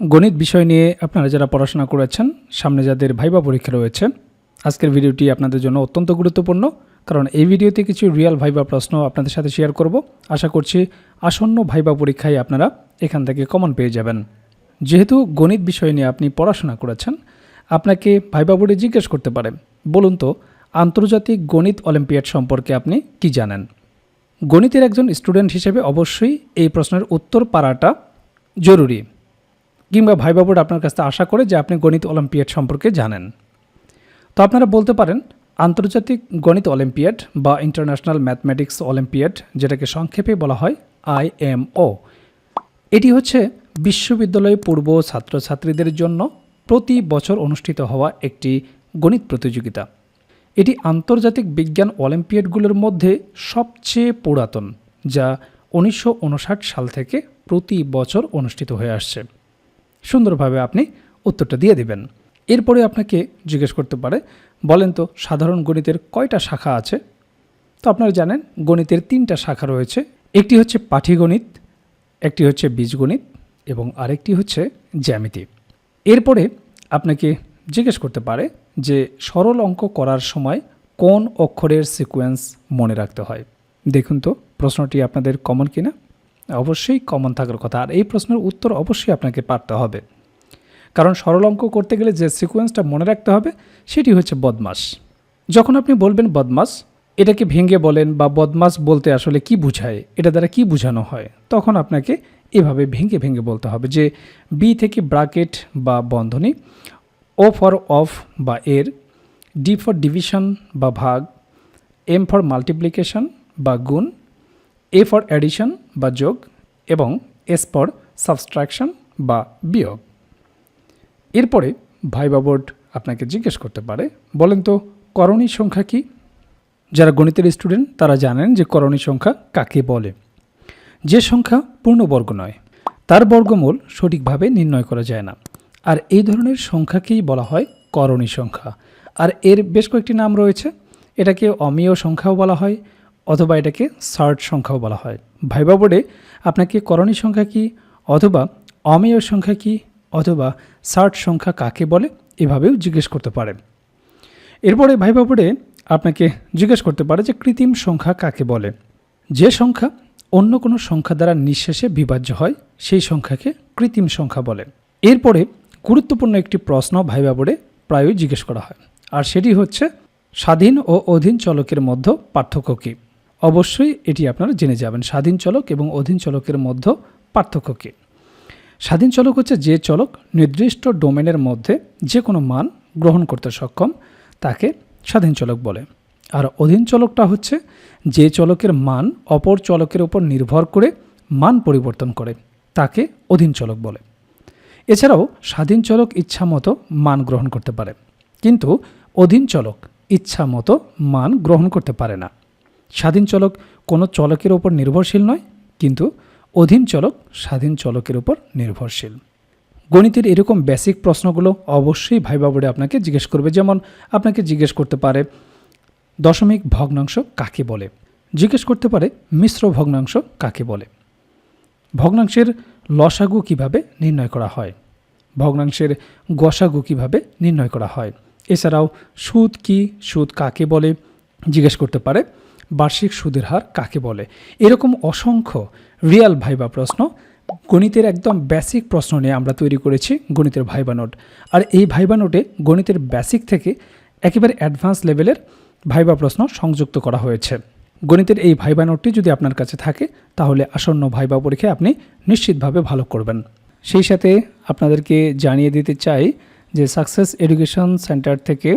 গণিত বিষয় নিয়ে আপনারা যারা পড়াশোনা করেছেন, সামনে যাদের ভাইবা পরীক্ষা রয়েছে, আজকের ভিডিওটি আপনাদের জন্য অত্যন্ত গুরুত্বপূর্ণ। কারণ এই ভিডিওতে কিছু রিয়েল ভাইবা প্রশ্ন আপনাদের সাথে শেয়ার করব। আশা করছি আসন্ন ভাইবা পরীক্ষায় আপনারা এখান থেকে কমন পেয়ে যাবেন। যেহেতু গণিত বিষয় নিয়ে আপনি পড়াশোনা করেছেন, আপনাকে ভাইবা বোর্ডে জিজ্ঞেস করতে পারে, বলুন তো আন্তর্জাতিক গণিত অলিম্পিয়াড সম্পর্কে আপনি কি জানেন? গণিতের একজন স্টুডেন্ট হিসেবে অবশ্যই এই প্রশ্নের উত্তর পারাটা জরুরি। কিংবা ভাইবা বোর্ড আপনার কাছ আশা করে যে আপনি গণিত অলিম্পিয়াড সম্পর্কে জানেন। তো আপনারা বলতে পারেন, আন্তর্জাতিক গণিত অলিম্পিয়াড বা ইন্টারন্যাশনাল ম্যাথমেটিক্স অলিম্পিয়াড যেটাকে সংক্ষেপে বলা হয় আইএমও এটি হচ্ছে বিশ্ববিদ্যালয় পূর্ব ছাত্রছাত্রীদের জন্য প্রতি বছর অনুষ্ঠিত হওয়া একটি গণিত প্রতিযোগিতা। এটি আন্তর্জাতিক বিজ্ঞান অলিম্পিয়াডগুলোর মধ্যে সবচেয়ে পুরাতন, যা উনিশশো উনষাট সাল থেকে প্রতি বছর অনুষ্ঠিত হয়ে আসছে। সুন্দরভাবে আপনি উত্তরটা দিয়ে দিবেন। এরপরে আপনাকে জিজ্ঞেস করতে পারে, বলেন তো সাধারণ গণিতের কয়টা শাখা আছে? তো আপনারা জানেন, গণিতের তিনটা শাখা রয়েছে। একটি হচ্ছে পাটিগণিত একটি হচ্ছে বীজগণিত এবং আরেকটি হচ্ছে জ্যামিতি। এরপরে আপনাকে জিজ্ঞেস করতে পারে যে সরল অঙ্ক করার সময় কোন অক্ষরের সিকোয়েন্স মনে রাখতে হয়? দেখুন তো প্রশ্নটি আপনাদের কমন কিনা। অবশ্যই কমন থাকার কথা। আর এই প্রশ্নের উত্তর অবশ্যই আপনাকে পারতে হবে। কারণ সরল অঙ্ক করতে গেলে যে সিকোয়েন্সটা মনে রাখতে হবে, সেটি হচ্ছে বদমাস। যখন আপনি বলবেন বদমাস, এটাকে ভেঙে বলেন বা বদমাস বলতে আসলে কি বুঝায়, এটা দ্বারা কি বোঝানো হয়, তখন আপনাকে এভাবে ভেঙে ভেঙে বলতে হবে যে বি থেকে ব্রাকেট বা বন্ধনী ও ফর অফ বা এর ডি ফর ডিভিশন বা ভাগ এম ফর মাল্টিপ্লিকেশন বা গুণ এ ফর অ্যাডিশন বা যোগ এবং এস ফর সাবস্ট্রাকশন বা বিয়োগ। এরপরে ভাইবা বোর্ড আপনাকে জিজ্ঞেস করতে পারে, বলেন তো করণী সংখ্যা কি? যারা গণিতের স্টুডেন্ট তারা জানেন যে করণী সংখ্যা কাকে বলে। যে সংখ্যা পূর্ণবর্গ নয়, তার বর্গমূল সঠিকভাবে নির্ণয় করা যায় না। আর এই ধরনের সংখ্যাকেই বলা হয় করণী সংখ্যা। আর এর বেশ কয়েকটি নাম রয়েছে, এটাকে অমীয় সংখ্যাও বলা হয় অথবা এটাকে সার্ট সংখ্যাও বলা হয়। ভাইবা বোর্ডে আপনাকে করণী সংখ্যা কি অথবা অমেয় সংখ্যা কি অথবা সার্ট সংখ্যা কাকে বলে এভাবেও জিজ্ঞেস করতে পারে এরপরে ভাইবা বোর্ডে আপনাকে জিজ্ঞেস করতে পারে যে কৃত্রিম সংখ্যা কাকে বলে? যে সংখ্যা অন্য কোনো সংখ্যা দ্বারা নিঃশেষে বিভাজ্য হয়, সেই সংখ্যাকে কৃত্রিম সংখ্যা বলে। এরপরে গুরুত্বপূর্ণ একটি প্রশ্ন ভাইবা বোর্ডে প্রায়ই জিজ্ঞেস করা হয়, আর সেটি হচ্ছে, স্বাধীন ও অধীন চলকের মধ্যে পার্থক্য কী? অবশ্যই এটি আপনারা জেনে যাবেন। স্বাধীন চলক এবং অধীন চলকের মধ্যে পার্থক্য কী? স্বাধীন চলক হচ্ছে যে চলক নির্দিষ্ট ডোমেনের মধ্যে যে কোনো মান গ্রহণ করতে সক্ষম, তাকে স্বাধীন চলক বলে। আর অধীন চলকটা হচ্ছে যে চলকের মান অপর চলকের উপর নির্ভর করে মান পরিবর্তন করে, তাকে অধীন চলক বলে। এছাড়াও স্বাধীন চলক ইচ্ছা মতো মান গ্রহণ করতে পারে, কিন্তু অধীন চলক ইচ্ছা মতো মান গ্রহণ করতে পারে না। স্বাধীন চলক কোনো চলকের ওপর নির্ভরশীল নয়, কিন্তু অধীন চলক স্বাধীন চলকের উপর নির্ভরশীল। গণিতের এরকম বেসিক প্রশ্নগুলো অবশ্যই ভাইবা বোর্ডে আপনাকে জিজ্ঞেস করবে, যেমন আপনাকে জিজ্ঞেস করতে পারে, দশমিক ভগ্নাংশ কাকে বলে? জিজ্ঞেস করতে পারে, মিশ্র ভগ্নাংশ কাকে বলে? ভগ্নাংশের লসাগু কীভাবে নির্ণয় করা হয়? ভগ্নাংশের গসাগু কীভাবে নির্ণয় করা হয়? এছাড়াও সুদ কি, সুদ কাকে বলে? জিজ্ঞেস করতে পারে বার্ষিক সুদের হার কাকে বলে? এরকম অসংখ্য রিয়াল ভাইবা প্রশ্ন, গণিতের একদম বেসিক প্রশ্ন নিয়ে আমরা তৈরি করেছি গণিতের ভাইবা নোট। আর এই ভাইবা নোটে গণিতের বেসিক থেকে একেবারে অ্যাডভান্স লেভেলের ভাইবা প্রশ্ন সংযুক্ত করা হয়েছে। গণিতের এই ভাইবা নোটটি যদি আপনার কাছে থাকে, তাহলে আসন্ন ভাইবা পরীক্ষায় আপনি নিশ্চিতভাবে ভালো করবেন। সেই সাথে আপনাদেরকে জানিয়ে দিতে চাই যে সাকসেস এডুকেশন সেন্টার থেকে